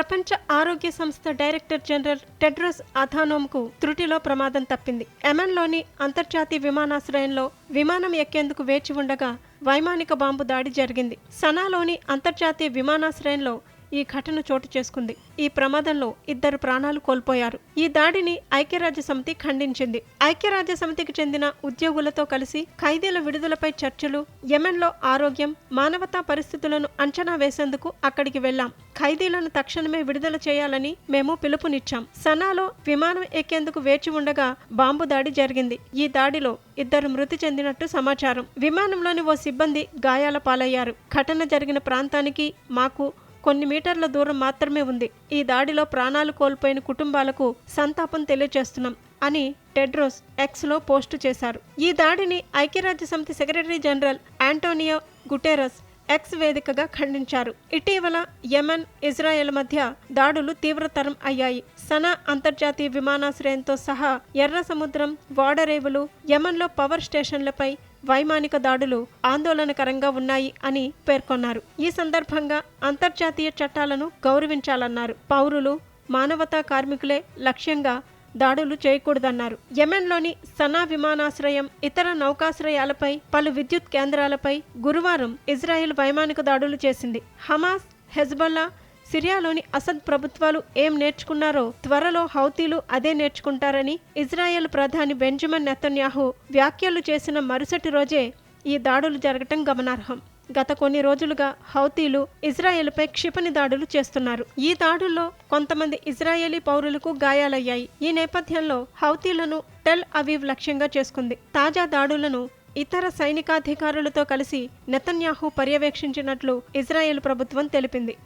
ప్రపంచ ఆరోగ్య సంస్థ డైరెక్టర్ జనరల్ టెడ్రోస్ అథానోమ్కు త్రుటిలో ప్రమాదం తప్పింది. ఎమెన్లోని అంతర్జాతీయ విమానాశ్రయంలో విమానం ఎక్కేందుకు వేచి ఉండగా వైమానిక బాంబు దాడి జరిగింది. సనాలోని అంతర్జాతీయ విమానాశ్రయంలో ఈ ఘటన చోటు చేసుకుంది. ఈ ప్రమాదంలో ఇద్దరు ప్రాణాలు కోల్పోయారు. ఈ దాడిని ఐక్యరాజ్య సమితి ఖండించింది. ఐక్యరాజ్య సమితికి చెందిన ఉద్యోగులతో కలిసి ఖైదీల విడుదలపై చర్చలు యెమెన్లో ఆరోగ్యం మానవతా పరిస్థితులను అంచనా వేసేందుకు అక్కడికి వెళ్ళాం ఖైదీలను తక్షణమే విడుదల చేయాలని మేము పిలుపునిచ్చాం. సనాలో విమానం ఎక్కేందుకు వేచి ఉండగా బాంబు దాడి జరిగింది. ఈ దాడిలో ఇద్దరు మృతి చెందినట్టు సమాచారం. విమానంలోని ఓ సిబ్బంది గాయాల పాలయ్యారు. ఘటన జరిగిన ప్రాంతానికి మాకు కొన్ని మీటర్ల దూరం మాత్రమే ఉంది. ఈ దాడిలో ప్రాణాలు కోల్పోయిన కుటుంబాలకు సంతాపం తెలియజేస్తున్నాం అని టెడ్రోస్ ఎక్స్లో పోస్టు చేశారు. ఈ దాడిని ఐక్యరాజ్య సమితి secretary general Antonio Guterres X వేదికగా ఖండించారు. ఇటీవల యెమెన్ ఇజ్రాయెల్ మధ్య దాడులు తీవ్రతరం అయ్యాయి. సనా అంతర్జాతీయ విమానాశ్రయంతో సహా ఎర్ర సముద్రం వాడరేవులు యెమెన్లో పవర్ స్టేషన్లపై వైమానిక దాడులు ఆందోళనకరంగా ఉన్నాయి అని పేర్కొన్నారు. ఈ సందర్భంగా అంతర్జాతీయ చట్టాలను గౌరవించాలన్నారు. పౌరులు మానవతా కార్మికులే లక్ష్యంగా దాడులు చేయకూడదన్నారు. యెమెన్లోని సనా విమానాశ్రయం ఇతర నౌకాశ్రయాలపై పలు విద్యుత్ కేంద్రాలపై గురువారం ఇజ్రాయెల్ వైమానిక దాడులు చేసింది. హమాస్ హెజ్బల్లా సిరియాలోని అసద్ ప్రభుత్వాలు ఏం నేర్చుకున్నారో త్వరలో హౌతీలు అదే నేర్చుకుంటారని ఇజ్రాయెల్ ప్రధాని బెంజమిన్ నెతన్యాహు వ్యాఖ్యలు చేసిన మరుసటి రోజే ఈ దాడులు జరగటం గమనార్హం. గత కొన్ని రోజులుగా హౌతీలు ఇజ్రాయెల్పై క్షిపణి దాడులు చేస్తున్నారు. ఈ దాడుల్లో కొంతమంది ఇజ్రాయేలీ పౌరులకు గాయాలయ్యాయి. ఈ నేపథ్యంలో హౌతీలను టెల్ అవీవ్ లక్ష్యంగా చేసుకుంది. తాజా దాడులను ఇతర సైనికాధికారులతో కలిసి నెతన్యాహు పర్యవేక్షించినట్లు ఇజ్రాయెల్ ప్రభుత్వం తెలిపింది.